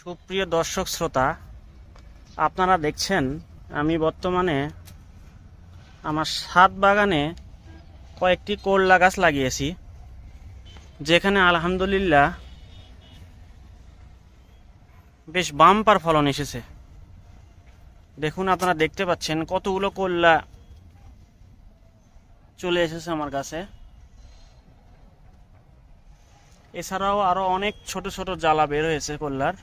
সুপ্রিয় দর্শক শ্রোতা, আপনারা দেখছেন, আমি বর্তমানে আমার সাত বাগানে কয়েকটি করলা গাছ লাগিয়েছি, যেখানে আলহামদুলিল্লাহ বেশ বাম্পার ফলন এসেছে। দেখুন, আপনারা দেখতে পাচ্ছেন কতগুলো করলা চলে এসেছে আমার কাছে। এছাড়াও আরও অনেক ছোট ছোট জ্বালা বের হয়েছে করলার।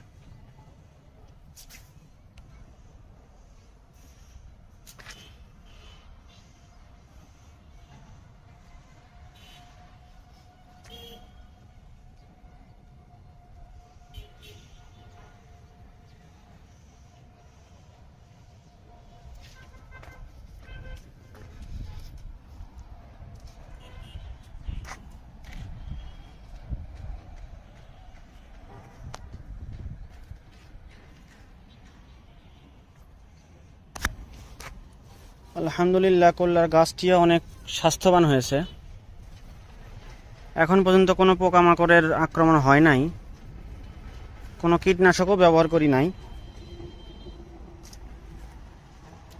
আলহামদুলিল্লাহ কল্যার গাছটিও অনেক স্বাস্থ্যবান হয়েছে। এখন পর্যন্ত কোনো পোকামাকড়ের আক্রমণ হয় নাই। কোনো কীটনাশকও ব্যবহার করি নাই।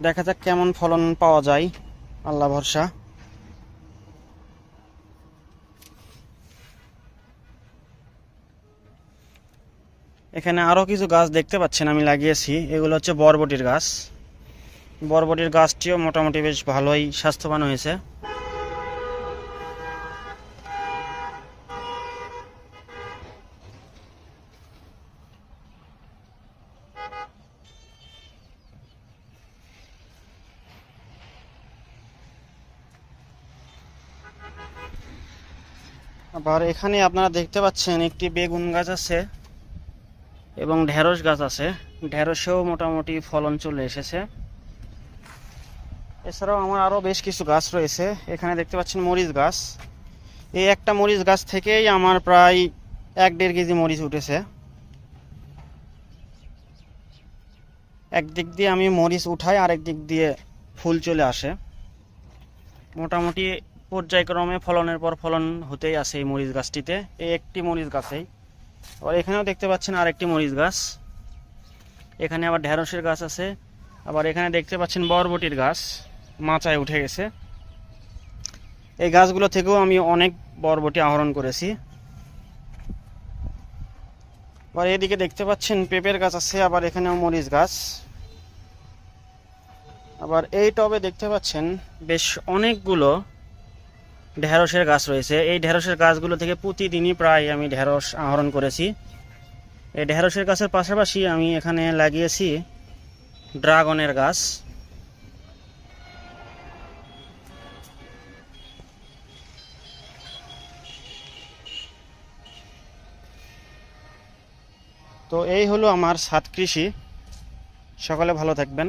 দেখা যাক কেমন ফলন পাওয়া যায়। আল্লাহ ভরসা। এখানে আরও কিছু গাছ দেখতে পাচ্ছেন, আমি লাগিয়েছি। এগুলো হচ্ছে বরবটির গাছ। বরবটির গাছটিও মোটামুটি বেশ ভালোই স্বাস্থ্যবান হয়েছে। আবার এখানে আপনারা দেখতে পাচ্ছেন একটি বেগুন গাছ আছে এবং ঢেঁড়স গাছ আছে। ঢেঁড়সেও মোটামুটি ফলন চলে এসেছে। এছাড়াও আমার আরও বেশ কিছু গাছ রয়েছে। এখানে দেখতে পাচ্ছেন মরিচ গাছ। এই একটা মরিচ গাছ থেকেই আমার প্রায় এক দেড় কেজি মরিচ উঠেছে। একদিক দিয়ে আমি মরিচ উঠাই, আরেক দিক দিয়ে ফুল চলে আসে। মোটামুটি পর্যায়ক্রমে ফলনের পর ফলন হতেই আছে এই মরিচ গাছটিতে। এই একটি মরিচ গাছেই। আবার এখানেও দেখতে পাচ্ছেন আরেকটি মরিচ গাছ। এখানে আবার ঢেঁড়সের গাছ আছে। আবার এখানে দেখতে পাচ্ছেন বরবটির গাছ। মাচায় উঠে গেছে। এই গাছগুলো থেকেও আমি অনেক বরবটি আহরণ করেছি। আবার এদিকে দেখতে পাচ্ছেন পেঁপের গাছ আছে, আবার এখানেও মরিচ গাছ। আবার এই টবে দেখতে পাচ্ছেন বেশ অনেকগুলো ঢেঁড়সের গাছ রয়েছে। এই ঢেঁড়সের গাছগুলো থেকে প্রতিদিনই প্রায় আমি ঢেঁড়স আহরণ করেছি। এই ঢেঁড়সের গাছের পাশাপাশি আমি এখানে লাগিয়েছি ড্রাগনের গাছ। তো এই হলো আমার সাত কৃষি। সকলে ভালো থাকবেন।